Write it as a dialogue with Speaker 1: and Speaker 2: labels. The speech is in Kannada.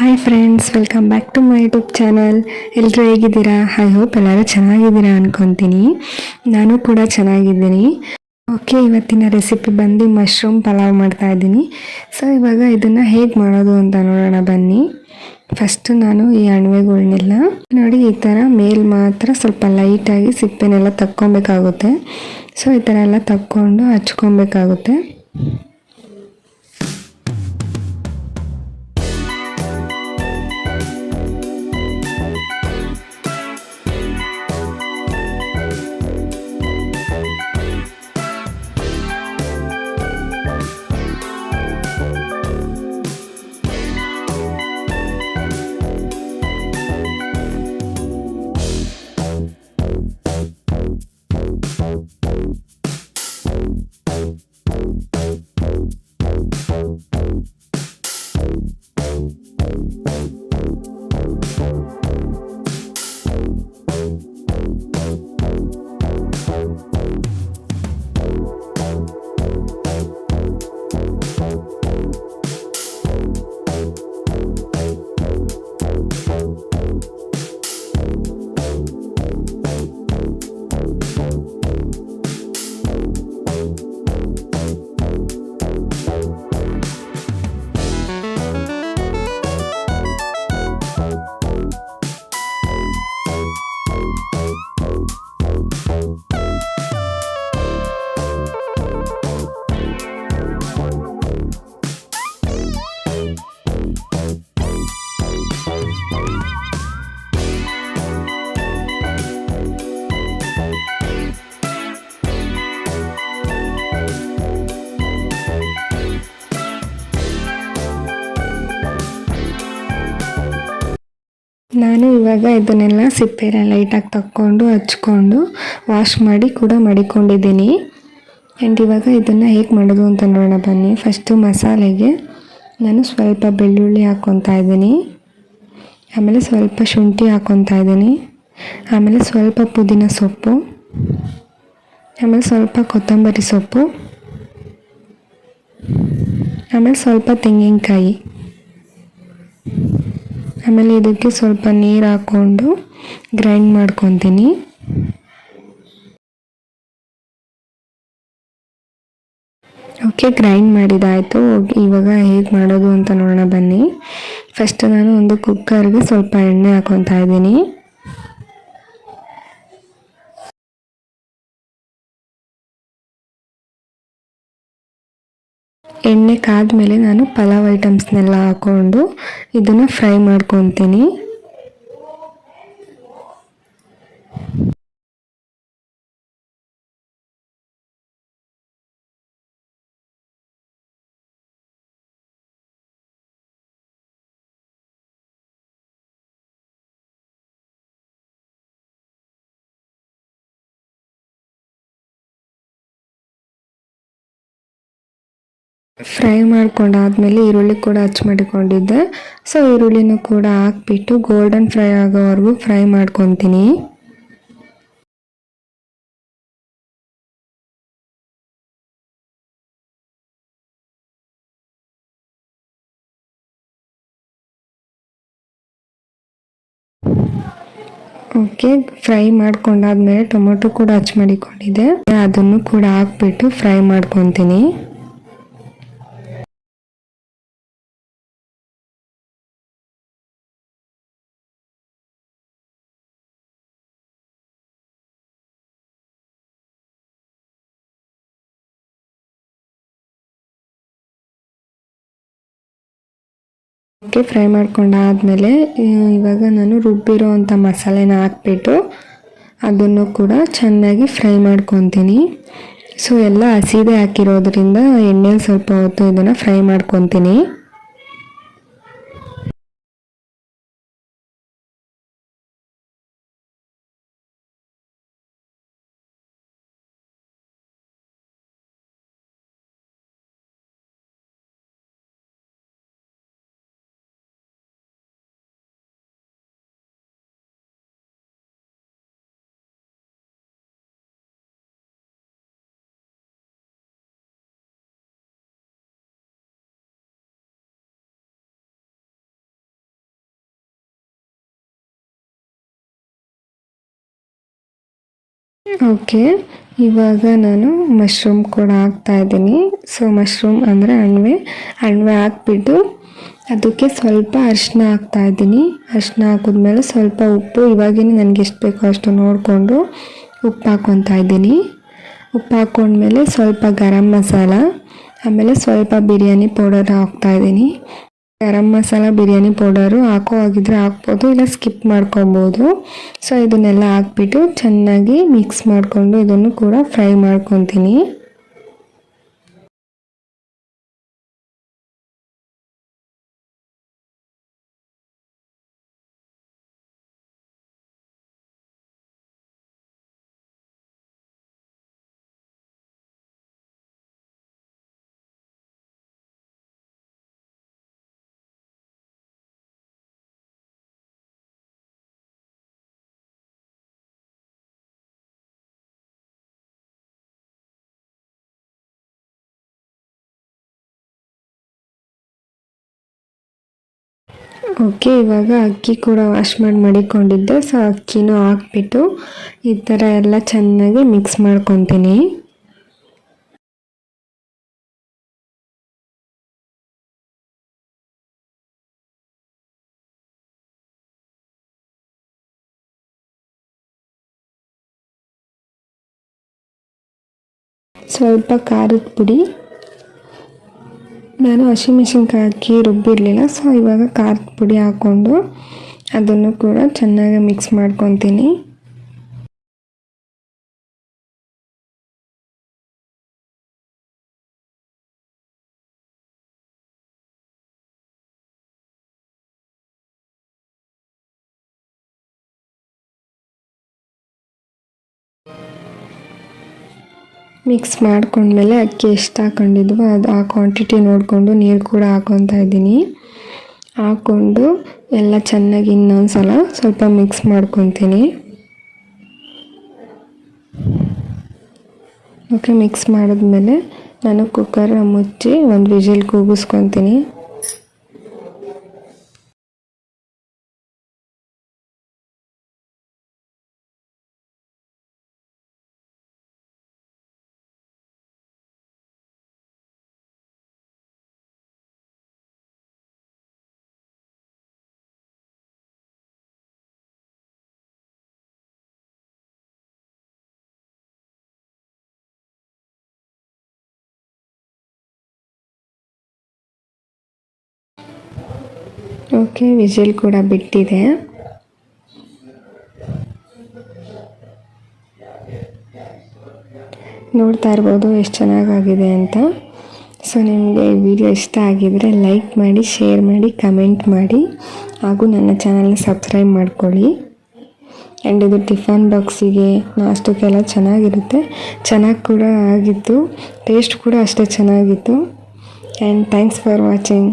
Speaker 1: Hi friends welcome back to my YouTube channel ಎಲ್ಲರೂ ಹೇಗಿದ್ದೀರಾ? ಐ ಹೋಪ್ ಎಲ್ಲರೂ ಚೆನ್ನಾಗಿದ್ದೀರಾ ಅನ್ಕೊತೀನಿ. ನಾನು ಕೂಡ ಚೆನ್ನಾಗಿದ್ದೀನಿ. ಓಕೆ ಇವತ್ತಿನ ರೆಸಿಪಿ ಬಂದು ಮಶ್ರೂಮ್ ಪಲಾವ್ ಮಾಡ್ತಾ ಇದ್ದೀನಿ. ಸೊ ಇವಾಗ ಇದನ್ನು ಹೇಗೆ ಮಾಡೋದು ಅಂತ ನೋಡೋಣ ಬನ್ನಿ. ಫಸ್ಟು ನಾನು ಈ ಅಣ್ವೆಗಳನ್ನೆಲ್ಲ ನೋಡಿ, ಈ ಥರ ಮೇಲ್ ಮಾತ್ರ ಸ್ವಲ್ಪ ಲೈಟಾಗಿ ಸಿಪ್ಪೆನೆಲ್ಲ ತಕ್ಕೊಬೇಕಾಗುತ್ತೆ. ಸೊ ಈ ಥರ ಎಲ್ಲ ತಕ್ಕೊಂಡು ಹಚ್ಕೊಬೇಕಾಗುತ್ತೆ. ನಾನು ಇವಾಗ ಇದನ್ನೆಲ್ಲ ಸಿಪ್ಪೆನ ಲೈಟಾಗಿ ತಕ್ಕೊಂಡು ಹಚ್ಕೊಂಡು ವಾಶ್ ಮಾಡಿ ಕೂಡ ಮಡಿಕೊಂಡಿದ್ದೀನಿ. ಆ್ಯಂಡ್ ಇವಾಗ ಇದನ್ನು ಹೇಗೆ ಮಾಡೋದು ಅಂತ ನೋಡೋಣ ಬನ್ನಿ. ಫಸ್ಟು ಮಸಾಲೆಗೆ ನಾನು ಸ್ವಲ್ಪ ಬೆಳ್ಳುಳ್ಳಿ ಹಾಕ್ಕೊತಾ ಇದ್ದೀನಿ. ಆಮೇಲೆ ಸ್ವಲ್ಪ ಶುಂಠಿ ಹಾಕ್ಕೊತಾ ಇದ್ದೀನಿ. ಆಮೇಲೆ ಸ್ವಲ್ಪ ಪುದೀನ ಸೊಪ್ಪು. ಆಮೇಲೆ ಸ್ವಲ್ಪ ಕೊತ್ತಂಬರಿ ಸೊಪ್ಪು. ಆಮೇಲೆ ಸ್ವಲ್ಪ ತೆಂಗಿನಕಾಯಿ. ಆಮೇಲೆ ಇದಕ್ಕೆ ಸ್ವಲ್ಪ ನೀರು ಹಾಕ್ಕೊಂಡು ಗ್ರೈಂಡ್ ಮಾಡ್ಕೊತೀನಿ. ಓಕೆ ಗ್ರೈಂಡ್ ಮಾಡಿದಾಯಿತು. ಇವಾಗ ಹೇಗೆ ಮಾಡೋದು ಅಂತ ನೋಡೋಣ ಬನ್ನಿ. ಫಸ್ಟ್ ನಾನು ಒಂದು ಕುಕ್ಕರ್ಗೆ ಸ್ವಲ್ಪ ಎಣ್ಣೆ ಹಾಕೊತಾ ಇದ್ದೀನಿ. ಎಣ್ಣೆ ಕಾದ ಮೇಲೆ ನಾನು ಪಲಾವ್ ಐಟಮ್ಸ್ನೆಲ್ಲ ಹಾಕ್ಕೊಂಡು ಇದನ್ನು ಫ್ರೈ ಮಾಡ್ಕೊತೀನಿ. ಫ್ರೈ ಮಾಡ್ಕೊಂಡಾದ್ಮೇಲೆ ಈರುಳ್ಳಿ ಕೂಡ ಹಚ್ ಮಾಡಿಕೊಂಡಿದ್ದೆ. ಸೊ ಈರುಳ್ಳಿನೂ ಕೂಡ ಹಾಕ್ಬಿಟ್ಟು ಗೋಲ್ಡನ್ ಫ್ರೈ ಆಗೋವರೆಗೂ ಫ್ರೈ ಮಾಡ್ಕೊತೀನಿ. ಓಕೆ ಫ್ರೈ ಮಾಡ್ಕೊಂಡಾದ್ಮೇಲೆ ಟೊಮೊಟೊ ಕೂಡ ಹಚ್ ಮಾಡಿಕೊಂಡಿದ್ದೆ. ಅದನ್ನು ಕೂಡ ಹಾಕ್ಬಿಟ್ಟು ಫ್ರೈ ಮಾಡ್ಕೊತೀನಿ. ಓಕೆ ಫ್ರೈ ಮಾಡ್ಕೊಂಡಾದಮೇಲೆ ಇವಾಗ ನಾನು ರುಬ್ಬಿರೋ ಅಂಥ ಮಸಾಲೆನ ಹಾಕ್ಬಿಟ್ಟು ಅದನ್ನು ಕೂಡ ಚೆನ್ನಾಗಿ ಫ್ರೈ ಮಾಡ್ಕೊತೀನಿ. ಸೊ, ಎಲ್ಲ ಹಸಿದೇ ಹಾಕಿರೋದ್ರಿಂದ ಎಣ್ಣೆಲಿ ಸ್ವಲ್ಪ ಹೊತ್ತು ಇದನ್ನು ಫ್ರೈ ಮಾಡ್ಕೊತೀನಿ. ಓಕೆ, ಇವಾಗ ನಾನು ಮಶ್ರೂಮ್ ಕೂಡ ಹಾಕ್ತಾ ಇದ್ದೀನಿ. ಸೊ ಮಶ್ರೂಮ್ ಅಂದರೆ ಅಣ್ವೆ ಅಣ್ವೆ ಹಾಕ್ಬಿಟ್ಟು ಅದಕ್ಕೆ ಸ್ವಲ್ಪ ಅರಿಶಿನ ಹಾಕ್ತಾ ಇದ್ದೀನಿ. ಅರಿಶಿನ ಹಾಕಿದ್ಮೇಲೆ ಸ್ವಲ್ಪ ಉಪ್ಪು, ಇವಾಗೇನೆ ನನಗೆ ಎಷ್ಟು ಬೇಕೋ ಅಷ್ಟು ನೋಡಿಕೊಂಡು ಉಪ್ಪು ಹಾಕ್ಕೊತಾ ಇದ್ದೀನಿ. ಉಪ್ಪು ಹಾಕ್ಕೊಂಡ್ಮೇಲೆ ಸ್ವಲ್ಪ ಗರಂ ಮಸಾಲ, ಆಮೇಲೆ ಸ್ವಲ್ಪ ಬಿರಿಯಾನಿ ಪೌಡರ್ ಹಾಕ್ತಾ ಇದ್ದೀನಿ. ಗರಂ ಮಸಾಲ, ಬಿರಿಯಾನಿ ಪೌಡರು ಹಾಕೋ ಆಗಿದ್ರೆ ಹಾಕ್ಬೋದು, ಇಲ್ಲ ಸ್ಕಿಪ್ ಮಾಡ್ಕೊಬೋದು. ಸೊ ಇದನ್ನೆಲ್ಲ ಹಾಕ್ಬಿಟ್ಟು ಚೆನ್ನಾಗಿ ಮಿಕ್ಸ್ ಮಾಡಿಕೊಂಡು ಇದನ್ನು ಕೂಡ ಫ್ರೈ ಮಾಡ್ಕೊತೀನಿ. ಓಕೆ ಇವಾಗ ಅಕ್ಕಿ ಕೂಡ ವಾಶ್ ಮಾಡಿ ಮಡಿಕೊಂಡಿದ್ದೆ. ಸೊ ಅಕ್ಕಿನೂ ಹಾಕ್ಬಿಟ್ಟು ಈ ಥರ ಎಲ್ಲ ಚೆನ್ನಾಗಿ ಮಿಕ್ಸ್ ಮಾಡ್ಕೊತೀನಿ. ಸ್ವಲ್ಪ ಖಾರದ ಪುಡಿ. ನಾನು ಹಸಿಮೆಣ್ಸಿನ್ಕಾಯಿ ಹಾಕಿ ರುಬ್ಬಿರಲಿಲ್ಲ. ಸೊ ಇವಾಗ ಖಾರದ ಪುಡಿ ಹಾಕ್ಕೊಂಡು ಅದನ್ನು ಕೂಡ ಚೆನ್ನಾಗಿ ಮಿಕ್ಸ್ ಮಾಡ್ಕೊತೀನಿ. ಮಿಕ್ಸ್ ಮಾಡ್ಕೊಂಡ್ಮೇಲೆ ಅಕ್ಕಿ ಎಷ್ಟು ಹಾಕೊಂಡಿದ್ವೋ ಅದು ಆ ಕ್ವಾಂಟಿಟಿ ನೋಡಿಕೊಂಡು ನೀರು ಕೂಡ ಹಾಕೊತಾ ಇದ್ದೀನಿ. ಹಾಕ್ಕೊಂಡು ಎಲ್ಲ ಚೆನ್ನಾಗಿ ಇನ್ನೊಂದು ಸಲ ಸ್ವಲ್ಪ ಮಿಕ್ಸ್ ಮಾಡ್ಕೊತೀನಿ. ಓಕೆ ಮಿಕ್ಸ್ ಮಾಡಿದ್ಮೇಲೆ ನಾನು ಕುಕ್ಕರ್ ಮುಚ್ಚಿ ಒಂದು ವಿಜಿಲ್ ಕೂಗಿಸ್ಕೊತೀನಿ. ಓಕೆ ವಿಜಿಲ್ ಕೂಡ ಬಿಟ್ಟಿದೆ. ನೋಡ್ತಾ ಇರ್ಬೋದು ಎಷ್ಟು ಚೆನ್ನಾಗಾಗಿದೆ ಅಂತ. ಸೊ ನಿಮಗೆ ವಿಡಿಯೋ ಇಷ್ಟ ಆಗಿದರೆ ಲೈಕ್ ಮಾಡಿ ಶೇರ್ ಮಾಡಿ ಕಮೆಂಟ್ ಮಾಡಿ. ಹಾಗೂ ನನ್ನ ಚಾನಲ್ನ ಸಬ್ಸ್ಕ್ರೈಬ್ ಮಾಡ್ಕೊಳ್ಳಿ. ಆ್ಯಂಡ್ ಇದು ಟಿಫನ್ ಬಾಕ್ಸಿಗೆ ನಾಷ್ಟಕ್ಕೆಲ್ಲ ಚೆನ್ನಾಗಿರುತ್ತೆ. ಚೆನ್ನಾಗಿ ಕೂಡ ಆಗಿತ್ತು. ಟೇಸ್ಟ್ ಕೂಡ ಅಷ್ಟೇ ಚೆನ್ನಾಗಿತ್ತು. And thanks for watching